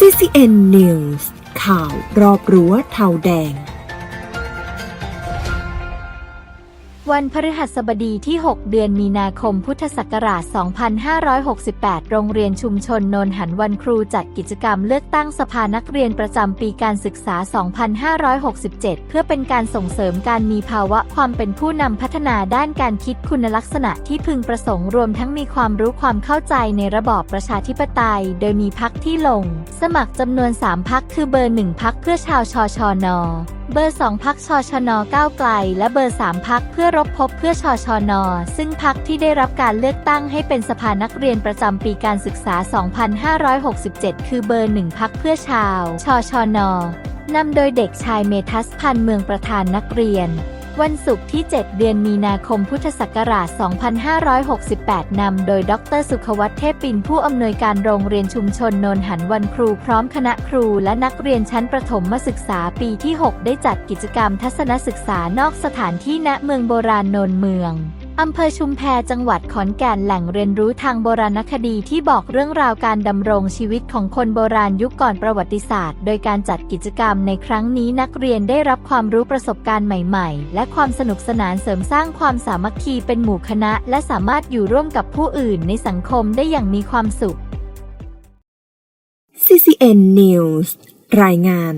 CCN News ข่าวรอบรั้วเทาแดง วันพฤหัสบดีที่ 6 เดือนมีนาคมพุทธศักราช 2568 โรงเรียนชุมชนโนนหันวันครูจัดกิจกรรมเลือกตั้งสภานักเรียนประจำปีการศึกษา 2567 เพื่อเป็นการส่งเสริมการมีภาวะความเป็นผู้นำพัฒนาด้านการคิดคุณลักษณะที่พึงประสงค์รวมทั้งมีความรู้ความเข้าใจในระบอบประชาธิปไตย โดยมีพักที่ลง สมัครจำนวน 3 พักคือเบอร์ 1 พักเพื่อชาวชอชอนอเบอร์ 2 พักชอชอนอก้าวไกล และเบอร์ 3 พักเพื่อรบพบเพื่อชชนซึ่งพักที่ได้รับการเลือกตั้งให้เป็นสภานักเรียนประจำปีการศึกษา 2567 คือเบอร์หนึ่งพักเพื่อชาวชชนนำโดยเด็กชายเมทัสพันธ์เมืองประธานนักเรียน วันศุกร์ที่ 7 เดือนมีนาคมพุทธศักราช 2568 นำโดย ดร สุขวัฒน์เทพปินผู้อำนวยการโรงเรียนชุมชนโนนหันวันครูพร้อมคณะครูและนักเรียนชั้นประถมศึกษาปีที่ 6 ได้จัดกิจกรรมทัศนศึกษานอกสถานที่ณเมืองโบราณโนนเมือง อำเภอชุมแพจังหวัดขอนแก่นแหล่งเรียนรู้ทางโบราณคดีที่บอกเรื่องราวการดำรงชีวิตของคนโบราณยุคก่อนประวัติศาสตร์ โดยการจัดกิจกรรมในครั้งนี้นักเรียนได้รับความรู้ประสบการณ์ใหม่ ๆ และความสนุกสนานเสริมสร้างความสามัคคีเป็นหมู่คณะ และสามารถอยู่ร่วมกับผู้อื่นในสังคมได้อย่างมีความสุข CCN News รายงาน